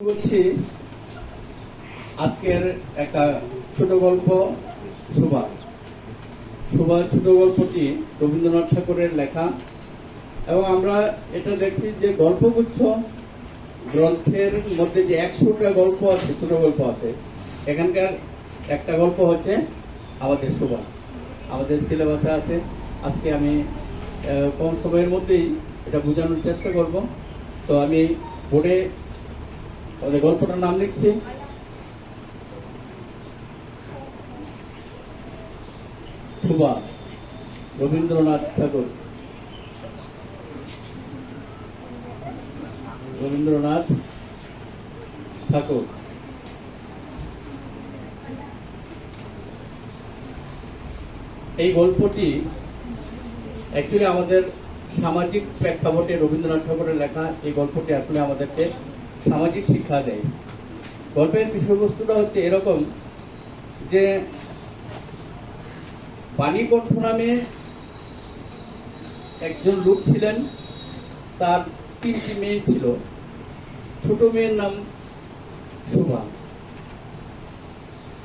করছি আজকের একটা ছোট গল্প সুভা সুভা ছোট গল্পটি রবীন্দ্রনাথ ঠাকুরের লেখা এবং আমরা এটা দেখছি যে গল্পগুচ্ছ গ্রন্থের মধ্যে যে একশোটা গল্প আছে, ছোট গল্প আছে, এখানকার একটা গল্প হচ্ছে আমাদের সুভা আমাদের সিলেবাসে আছে। আজকে আমি কম সময়ের মধ্যেই এটা বোঝানোর চেষ্টা করব। তো আমি বোর্ডে তাহলে গল্পটার নাম লিখছি। সুভা রবীন্দ্রনাথ ঠাকুর। রবীন্দ্রনাথ ঠাকুর। এই গল্পটি অ্যাকচুয়ালি আমাদের সামাজিক প্রেক্ষাপটে রবীন্দ্রনাথ ঠাকুরের লেখা এই গল্পটি আসলে আমাদেরকে সামাজিক শিক্ষা দেয়। গল্পের বিষয়বস্তুটা হচ্ছে এরকম যে, বাণীকণ্ঠ নামে একজন লোক ছিলেন, তার তিনটি মেয়ে ছিল। ছোট মেয়ের নাম শোভা।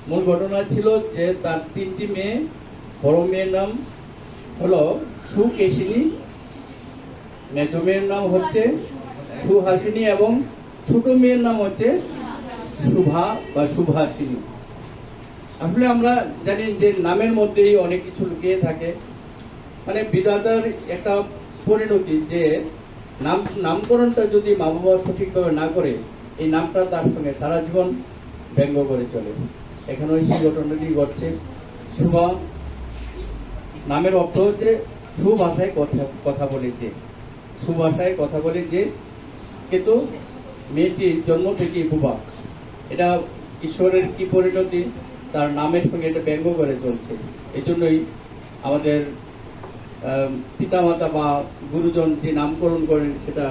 মূল ঘটনা ছিল যে, তার তিনটি মেয়ে, বড় মেয়ের নাম হলো সুকেশিনী, মেজ মেয়ের নাম হচ্ছে সুহাসিনী এবং ছোট মেয়ের নাম হচ্ছে শুভা বা শুভাসিনী আসলে আমরা জানি যে নামের মধ্যেই অনেক কিছু লুকিয়ে থাকে। মানে বিধাতার একটা পরিণতি যে নাম, নামকরণটা যদি মা বাবা সঠিকভাবে না করে, এই নামটা তার সঙ্গে সারা জীবন ব্যঙ্গ করে চলে। এখানে ওই সেই ঘটনাটি ঘটছে। শুভা, নামের অর্থ হচ্ছে সুভাষায় কথা কথা বলে যে। সুভাষায় কথা বলে যে, কিন্তু মেয়েটির জন্ম থেকে বুবা এটা ঈশ্বরের কি পরিণতি তার নামের সঙ্গে এটা ব্যঙ্গ করে চলছে। এই জন্যই আমাদের আম, পিতামাতা বা গুরুজন যে নামকরণ করেন সেটা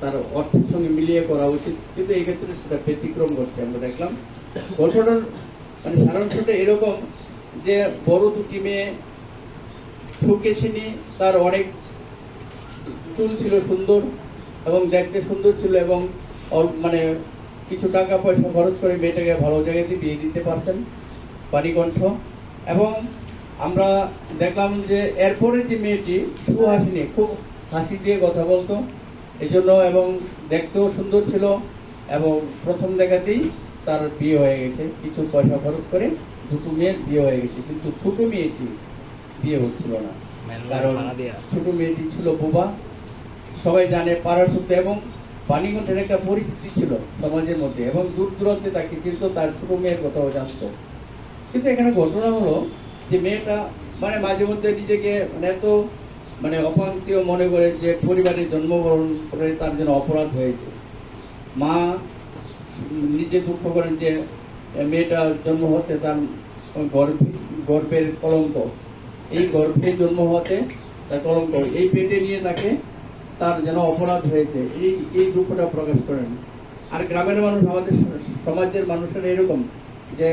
তার অর্থের সঙ্গে মিলিয়ে করা উচিত। কিন্তু এক্ষেত্রে সেটা ব্যতিক্রম করছে আমরা দেখলাম। গল্পটার মানে সারাংশটা এরকম যে বড় দুটি মেয়ে সুকেশিনী তার অনেক চুল ছিল সুন্দর এবং দেখতে সুন্দর ছিল এবং মানে কিছু টাকা পয়সা খরচ করে মেয়েটাকে ভালো জায়গাতে বিয়ে দিতে পারছেন পারিকণ্ঠ এবং আমরা দেখলাম যে এরপরে যে মেয়েটি সুহাসিনী খুব হাসি দিয়ে কথা বলতো এই জন্য এবং দেখতেও সুন্দর ছিল এবং প্রথম দেখাতেই তার বিয়ে হয়ে গেছে। কিছু পয়সা খরচ করে দুটো মেয়ের বিয়ে হয়ে গেছে কিন্তু ছোট মেয়েটি বিয়ে হচ্ছিল না। কারণ ছোট মেয়েটি ছিল বোবা। সবাই জানে পাড়াশুদ্ধ এবং পানিগঞ্জের একটা পরিচিতি ছিল সমাজের মধ্যে এবং দূর দূরান্তে তাকে চিনত, তার ছোট মেয়ের কথাও জানতো। কিন্তু এখানে ঘটনা হলো যে মেয়েটা মানে মাঝে মধ্যে নিজেকে মানে এত মানে অপান্তীয় মনে করে যে পরিবারে জন্মগ্রহণ করে তার জন্য অপরাধ হয়েছে। মা নিজে দুঃখ করেন যে মেয়েটা জন্ম হতে তার গর্ভে, গর্ভের কলঙ্ক। এই গর্ভে জন্ম হতে তার কলঙ্ক। এই পেটে নিয়ে তাকে তার যেন অপরাধ হয়েছে, এই এই দুঃখটা প্রকাশ করেন। আর গ্রামের মানুষ, আমাদের সমাজের মানুষের এরকম যে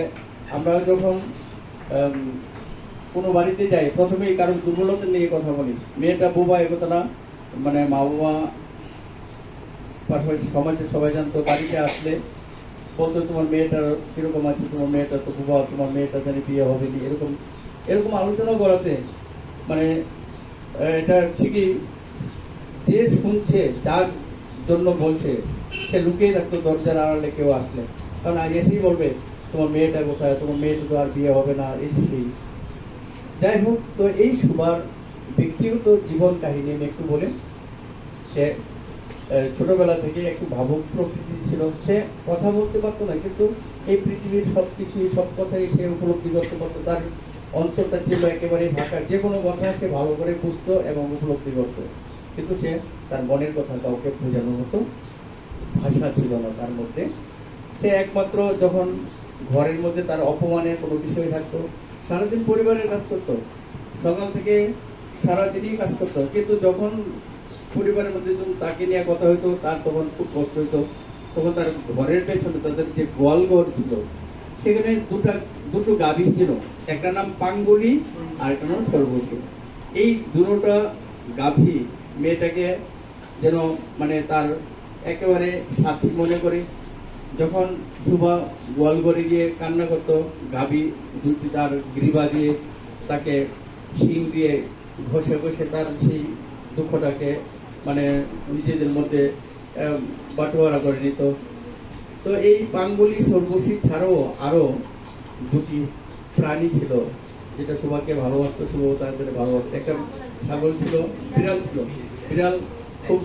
আমরা যখন কোনো বাড়িতে যাই, প্রথমেই কারণ দুর্বলতা নিয়ে কথা বলি। মেয়েটা, বোবা এ কথাটা মানে মা বাবা, পাশাপাশি সমাজের সবাই জানতো, বাড়িতে আসলে বলতো, তোমার মেয়েটার কীরকম আছে? তোমার মেয়েটা তো বোবা, তোমার মেয়েটা জানি বিয়ে হবে এরকম এরকম আলোচনা করাতে মানে এটা ঠিকই যে শুনছে, যার জন্য বলছে, সে লুকিয়ে থাকতো দরজার আড়ালে কেউ আসলে। কারণ আজ এসেই বলবে, তোমার মেয়েটা কোথায়? তোমার মেয়েটা তো আর বিয়ে হবে না এই সেই। যাই হোক, তো এই সুবার ব্যক্তিগত জীবন কাহিনী আমি একটু বলে। সে ছোটবেলা থেকে একটু ভাবুক প্রকৃতি ছিল। সে কথা বলতে পারতো না, কিন্তু এই পৃথিবীর সব কিছুই সব কথাই সে উপলব্ধি করতে পারতো। তার অন্তরটা ছিল একেবারে ঢাকার যে কোনো কথা সে ভালো করে বুঝতো এবং উপলব্ধি করতো। কিন্তু সে তার মনের কথা কাউকে বোঝানোর মতো ভাষা ছিল না তার মধ্যে। সে একমাত্র যখন ঘরের মধ্যে তার অপমানের কোনো বিষয় থাকতো, সারাদিন পরিবারের কাজ করতো, সকাল থেকে সারাদিনই কাজ করতো। কিন্তু যখন পরিবারের মধ্যে যখন তাকে নিয়ে কথা হইতো, তার তখন খুব কষ্ট হইতো। তখন তার ঘরের পেছনে তাদের যে গোয়াল ঘর ছিল, সেখানে দুটা, দুটো গাভী ছিল। একটা নাম পাঙ্গুলি আর একটা নাম সর্বশী এই দুটোটা গাভী মেয়েটাকে যেন মানে তার একেবারে সাথী মনে করে। যখন সুভা গোয়ালঘরে গিয়ে কান্না করতো, গাভী দুটি তার গ্রীবা দিয়ে তাকে শিং দিয়ে ঘষে ঘষে তার সেই দুঃখটাকে মানে নিজেদের মধ্যে বাটোয়ারা করে নিত। তো এই পাঙ্গুলি সর্বশী ছাড়াও আরও দুটি প্রাণী ছিল, যেটা সুভাকে ভালোবাসতো শুভ তাদের ভালোবাসতো। একটা ছাগল ছিল, বিড়াল ছিল। বিড়াল খুব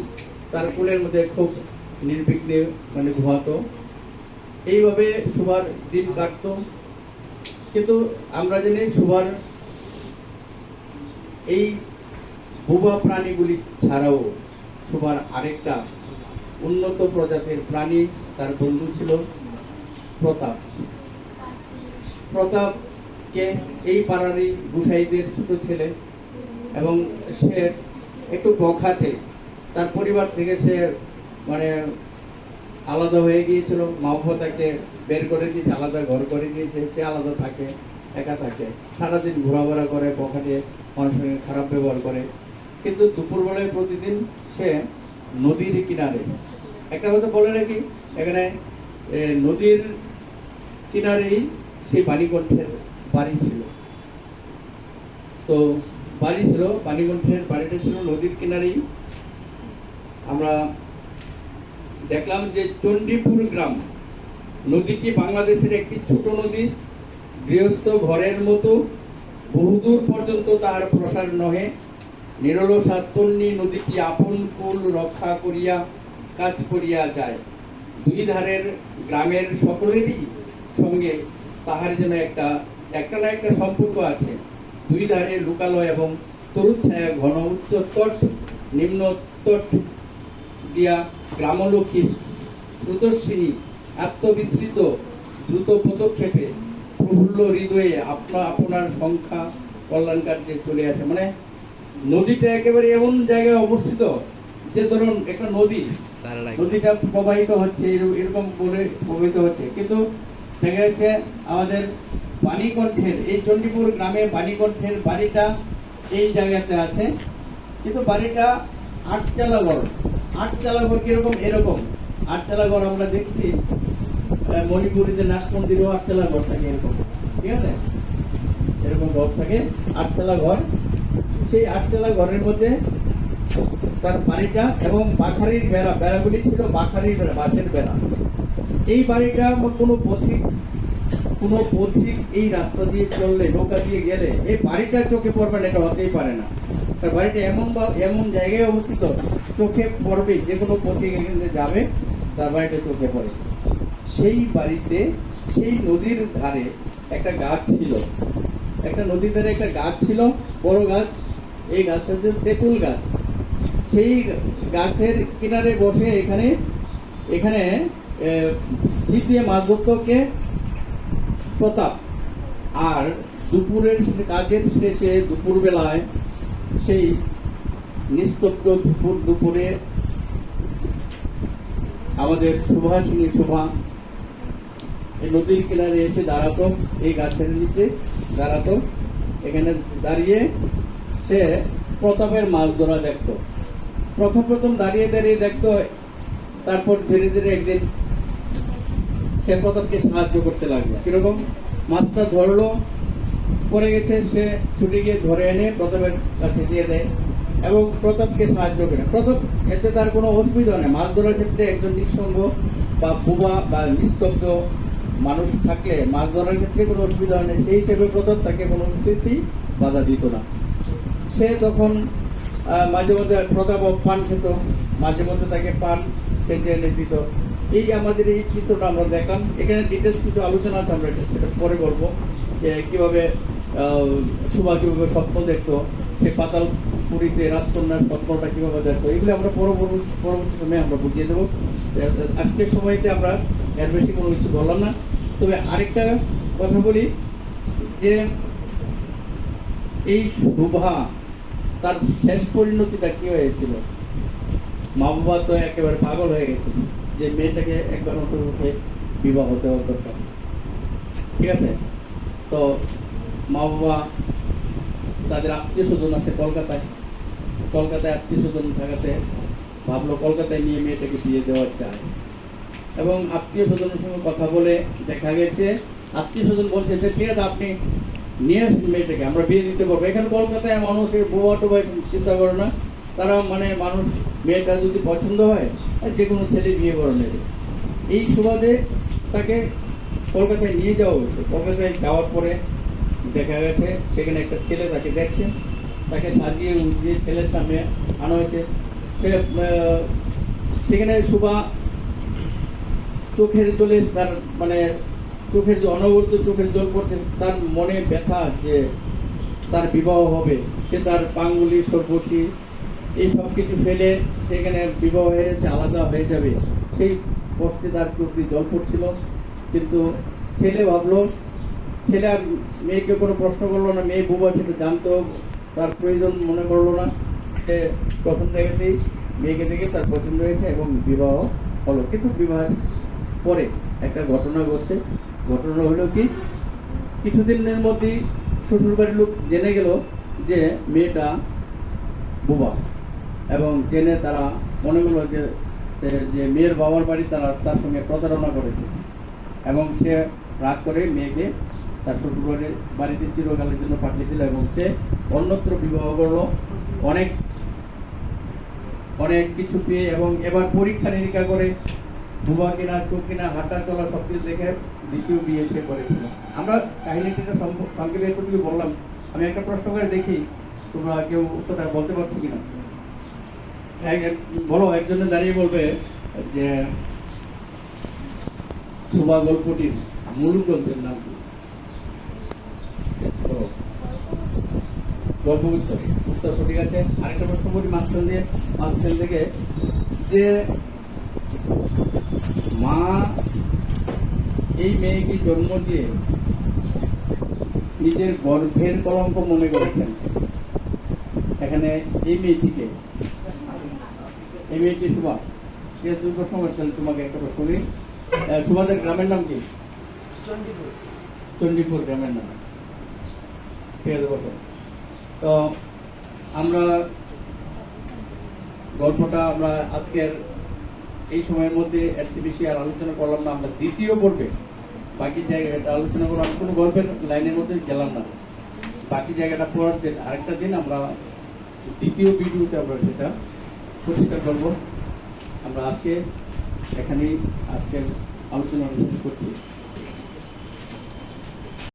তার কোলের মধ্যে খুব নির্বিঘ্নে মানে ঘুমাতো এইভাবে সুভার দিন কাটত। কিন্তু আমরা জানি সুভার এই বোবা প্রাণীগুলি ছাড়াও সুভার আরেকটা উন্নত প্রজাতির প্রাণী তার বন্ধু ছিল প্রতাপ। প্রতাপকে এই পাড়ারই গুসাইদের ছোট ছেলে এবং সে একটু বখাটে তার পরিবার থেকে সে মানে আলাদা হয়ে গিয়েছিল। মা বাবা তাকে বের করে দিয়েছে, আলাদা ঘর করে দিয়েছে। সে আলাদা থাকে, একা থাকে। সারাদিন ঘোরাফেরা করে বখাটে মানুষের খারাপ ব্যবহার করে। কিন্তু দুপুরবেলায় প্রতিদিন সে নদীর কিনারে, একটা কথা বলে রাখি, এখানে নদীর কিনারেই সেই বাণীকণ্ঠের বাড়ি ছিল। তো বাড়ি ছিল, বাণীকণ্ঠের বাড়িটা ছিল নদীর কিনারেই। আমরা দেখলাম যে চণ্ডীপুর গ্রাম নদীটি বাংলাদেশের একটি ছোট নদী, গৃহস্থ ঘরের মতো, বহুদূর পর্যন্ত তাহার প্রসার নহে। নিরল সাতন্নী নদীটি আপন কুল রক্ষা করিয়া কাজ করিয়া যায়। দুই ধারের গ্রামের সকলেরই সঙ্গে তাহার যেন একটা একটা না একটা সম্পর্ক আছে। দুই ধারে লোকালয় এবং তরুচ্ছায়া ঘন উচ্চ তট নিম্ন তট দিয়া গ্রামলক্ষ্মী শ্রুতস্বিনী আত্মবিস্মৃত দ্রুত পদক্ষেপে প্রফুল্ল হৃদয়ে আপনা আপনার সংখ্যা কল্যাণ কার্যে চলে আসে। মানে নদীটা একেবারে এমন জায়গায় অবস্থিত যে ধরুন একটা নদী নদীটা প্রবাহিত হচ্ছে এরকম- করে প্রবাহিত হচ্ছে। কিন্তু দেখা যাচ্ছে আমাদের বাণীকণ্ঠের, এই চণ্ডীপুর গ্রামে বাণীকণ্ঠের বাড়িটা এই জায়গাতে আছে। কিন্তু বাড়িটা আটচালা ঘর। আটচালা ঘর কীরকম? এরকম। আটচালা ঘর আমরা দেখছি মণিপুরিতে নাচ মন্দিরেও আটচালা ঘর থাকে এরকম। ঠিক আছে? এরকম ঘর থাকে, আটচালা ঘর। সেই আটচালা ঘরের মধ্যে তার বাড়িটা এবং বাখারির বেড়া, বেড়াগুলি ছিল বাখারির বেড়া বাঁশের বেড়া। এই বাড়িটা কোনো পথিক কোনো পথিক এই রাস্তা দিয়ে চললে, নৌকা দিয়ে গেলে, এই বাড়িটা চোখে পড়বে না, এটা হতেই পারে না। তার বাড়িটা এমন বা এমন জায়গায় অবস্থিত, চোখে পড়বে, যে কোনো পথিক এখান যাবে, তার বাড়িটা চোখে পড়ে। সেই বাড়িতে, সেই নদীর ধারে একটা গাছ ছিল। একটা নদীর ধারে একটা গাছ ছিল, বড় গাছ, এই গাছটা হচ্ছে তেঁতুল গাছ। সেই গাছের কিনারে বসে এখানে এখানে ছিপ দিয়ে মাছ ধরতো কে? প্রতাপ। আর দুপুরের কাজের শেষে দুপুর বেলায় সেই নিস্তব্ধ দুপুর দুপুরে আমাদের সুভাষিনী শোভা এই নদীর কিনারে এসে দাঁড়াতো, এই গাছের নিচে দাঁড়াতো। এখানে দাঁড়িয়ে সে প্রতাপের মাছ ধরা দেখতো। প্রথম প্রথম দাঁড়িয়ে দাঁড়িয়ে দেখতো, তারপর ধীরে ধীরে একদিন সে প্রতাপকে সাহায্য করতে লাগল। কীরকম? মাছটা ধরলো, পড়ে গেছে, সে ছুটে গিয়ে ধরে এনে প্রতাপের কাছে দিয়ে দেয় এবং প্রতাপকে সাহায্য করে। প্রতাপ, এতে তার কোনো অসুবিধা নেই। মাছ ধরার ক্ষেত্রে একজন নিঃসঙ্গ বা বুবা বা নিস্তব্ধ মানুষ থাকলে মাছ ধরার ক্ষেত্রে কোনো অসুবিধা নেই সেই হিসেবে প্রতাপ তাকে কোনো কিছুতেই বাধা দিত না। সে তখন মাঝে মধ্যে প্রতাপ পান খেত। মাঝে মধ্যে তাকে পান সে এনে দিত। এই আমাদের এই চিত্রটা আমরা দেখলাম, এখানে ডিটেলস কিছু আলোচনা আছে, আমরা সেটা পরে বলব, যে কীভাবে সুভা কীভাবে স্বপ্ন দেখতো, সে পাতাল পুরীতে রাজকন্যার স্বপ্নটা কীভাবে দেখতো, এগুলো আমরা পরবর্তী পরবর্তী সময়ে আমরা বুঝিয়ে দেবো। আজকের সময়তে আমরা এর বেশি কোনো কিছু বললাম না। তবে আরেকটা কথা বলি, যে এই শোভা তার শেষ পরিণতিটা কি হয়েছিল? মা বাবা তো একেবারে পাগল হয়ে গেছে যে মেয়েটাকে একবার অন্তর্ভুক্তে বিবাহ দেওয়া দরকার। ঠিক আছে? তো মা বাবা তাদের আত্মীয় স্বজন আছে কলকাতায়। কলকাতায় আত্মীয় স্বজন থাকাতে ভাবলো কলকাতায় নিয়ে মেয়েটাকে বিয়ে দেওয়ার চায় এবং আত্মীয় স্বজনের সঙ্গে কথা বলে দেখা গেছে আত্মীয় স্বজন বলছে যে ঠিক আছে, আপনি নিয়ে আসুন মেয়েটাকে, আমরা বিয়ে দিতে পারব। এখানে কলকাতায় মানুষের বোবা টোবা চিন্তা করে না। তারা মানে মানুষ, মেয়েটা যদি পছন্দ হয় যে কোনো ছেলে বিয়ে করে নেবে। এই সুবাদে তাকে কলকাতায় নিয়ে যাওয়া হয়েছে। কলকাতায় যাওয়ার পরে দেখা গেছে, সেখানে একটা ছেলে তাকে দেখছে, তাকে সাজিয়ে উঠিয়ে ছেলের সামনে আনা হয়েছে। সে সেখানে সুবা চোখের জলে তার মানে চোখের যে অনবরত চোখের জল পড়ছে, তার মনে ব্যথা যে তার বিবাহ হবে। সে তার পাঙ্গুলি, সর্বশী এই সব কিছু ফেলে সেখানে বিবাহ হয়ে যাচ্ছে আলাদা হয়ে যাবে। সেই কষ্টে তার চোখ দিয়ে জল পড়ছিল। কিন্তু ছেলে ভাবলো, ছেলে আর মেয়েকে কোনো প্রশ্ন করল না, মেয়ে বুবা সেটা জানতো, তার প্রয়োজন মনে করল না। সে প্রথম দেখেছেই মেয়েকে দেখে তার পছন্দ হয়েছে এবং বিবাহ হলো। কিন্তু বিবাহের পরে একটা ঘটনা ঘটছে। ঘটনা হলো কি, কিছুদিনের মধ্যেই শ্বশুরবাড়ির লোক জেনে গেল যে মেয়েটা বুবা। এবং জেনে তারা মনে হলো যে, যে- মেয়ের বাবার বাড়ি তারা তার সঙ্গে প্রতারণা করেছে। এবং সে রাগ করে মেয়েকে তার শ্বশুর বাড়ির বাড়িতে চিরকালের জন্য পাঠিয়ে দিল এবং সে অন্যত্র বিবাহ করল। অনেক অনেক কিছু পেয়ে এবং এবার পরীক্ষা নিরীক্ষা করে বুবা কিনা, চোখ কিনা হাঁটা চলা সব কিছু দেখে দ্বিতীয় বিয়ে সে করেছিল। আমরা কাহিনীটা সম্প- সংক্ষেপে এতটুকু বললাম, আমি একটা প্রশ্ন করে দেখি, তোমরা কেউ উত্তরটা বলতে পারছ কিনা? বলো, একজনে দাঁড়িয়ে বলবে যে, সুবা গল্পটির মূল গ্রন্থের নাম। গল্পগুচ্ছ সঠিক আছে। আরেকটা করি দিয়ে থেকে। যে মা, এই মেয়েকে জন্ম দিয়ে নিজের গর্ভের কলঙ্ক মনে করেছেন। এখানে এই মেয়েটিকে এই মেয়েটি সুভা। ঠিক আছে প্রশ্ন করতেন তোমাকে একটা প্রশ্ন করি। সুভাদের গ্রামের নাম কি? চণ্ডীপুর। গ্রামের নাম। ঠিক আছে বসো। তো আমরা গল্পটা আমরা আজকের এই সময়ের মধ্যে এর বেশি আর আলোচনা করলাম না আমরা দ্বিতীয় পর্বে। বাকি জায়গাটা আলোচনা করলাম কোনো গল্পের লাইনের মধ্যে গেলাম না। বাকি জায়গাটা পড়ার দিন আরেকটা দিন আমরা দ্বিতীয় ভিডিওতে আমরা সেটা পরিষ্কার করব। আমরা আজকে এখানেই আজকের আলোচনা করছি।